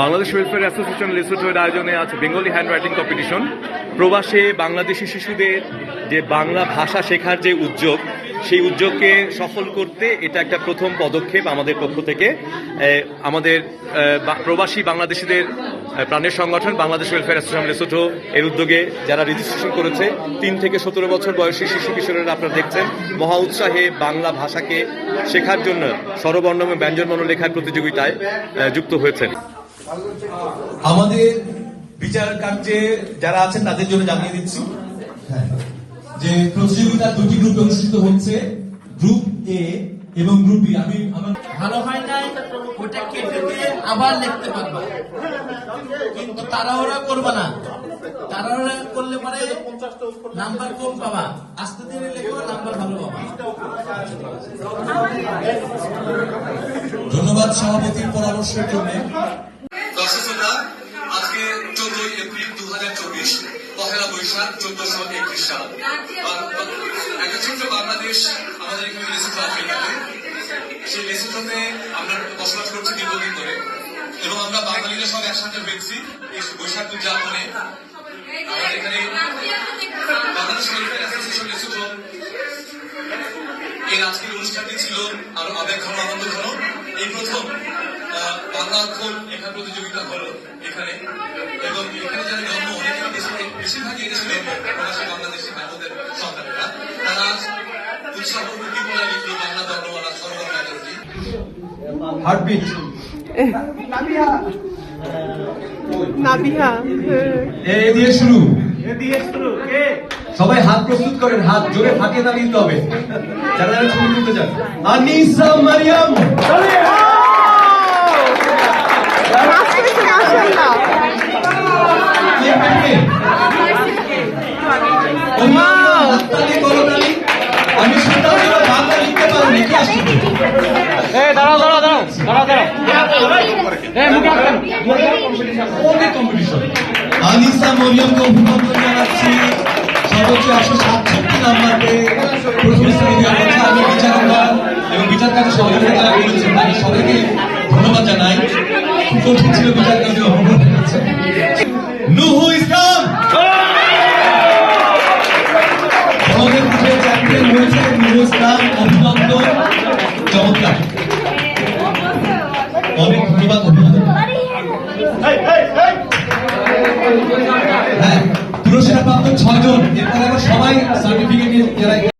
Bangladesh welfare association লেসোটোর আয়োজনে আছে Bengali hand writing competition প্রবাসে বাংলাদেশি শিশুদের যে বাংলা ভাষা শেখার যে উদ্যোগ, সেই উদ্যোগকে সফল করতে এটা একটা প্রথম পদক্ষেপ আমাদের পক্ষ থেকে। আমাদের প্রবাসী বাংলাদেশিদের প্রাণের সংগঠন বাংলাদেশ ওয়েলফেয়ার অ্যাসোসিয়েশন লেসোটো এর উদ্যোগে যারা রেজিস্ট্রেশন করেছে, তিন থেকে সতেরো বছর বয়সী শিশু কিশোরেরা আপনারা দেখছেন, মহা উৎসাহে বাংলা ভাষাকে শেখার জন্য স্বরবর্ণ এবং ব্যঞ্জনবর্ণ লেখার প্রতিযোগিতায় যুক্ত হয়েছেন। আমাদের বিচার কার্যে যারা আছেন তাদের জন্য জানিয়ে দিচ্ছি হ্যাঁ, যে প্রতিযোগিতা দুটি গ্রুপে অনুষ্ঠিত হচ্ছে গ্রুপ এ এবং গ্রুপ বি আমি আমার ভালো হয় নাই ওটা কেটে দিয়ে আবার লিখতে পারবা। কিন্তু তাড়াহুড়া করবে না। তাড়াহুড়া করলে পরে নাম্বার কম পাবা। আস্তে ধীরে লেখো নাম্বার ভালো পাবা। ধন্যবাদ সভাপতির পরামর্শের জন্য। হাজার চব্বিশ পহেলা বৈশাখ, চোদ্দশো একত্রিশ সাল। একটা ছোট্ট বাংলাদেশ আমাদের এখানে লেসুটো আফ্রিকাতে। সেই লেসুটোতে আমরা বসবাস করছি দীর্ঘদিন ধরে। এবং আমরা বাঙালিরা সব একসাথে হয়েছি এই বৈশাখ উদযাপনে আমাদের এখানে বাংলাদেশ ওয়েলফেয়ার অ্যাসোসিয়েশন লেসুটো এই আজকের অনুষ্ঠানটি ছিল আরও আবেগ ঘন আনন্দ ঘন এই প্রথম অক্ষর লেখা প্রতিযোগিতা হলো এখানে। এবং এখানে যারা জন্ম অনেকে দেশে বেশিরভাগই এদেশে জন্ম প্রবাসী বাংলাদেশি ভাইবোদের সন্তানেরা তারা উৎসাহ লিখল বাংলা সর্বর্ণ আচরণী হার্টবিট নাবিহা। এ দিয়ে শুরু। সবাই হাত প্রস্তুত করেন হাত জোরে ফাঁকে দাঁড়িয়ে দিতে হবে। যারা যারা ছবি তুলতে চান। আনিসা মারিয়াম। মরিয়মকে অভিনন্দন জানাচ্ছি। সর্বোচ্চ একশো সাতষট্টি নাম্বার পেয়ে প্রথম স্থানে দেওয়ার কথা আমি বিচারকরা এবং বিচার কাজে সহযোগিতা করেছেন তাদের সবাইকে ধন্যবাদ জানাই। খুব কঠিন ছিল বিচার কাজে অবদান রেখেছেন নুহু ইসলাম! আমাদের গ্রুপে চ্যাম্পিয়ন হয়েছে নুহু ইসলাম। অভিনন্দন। চমৎকার। অনেক ধন্যবাদ, অভিনন্দন। ছয়জন এরপরে আবার সবাই সার্টিফিকেট নিয়ে যারা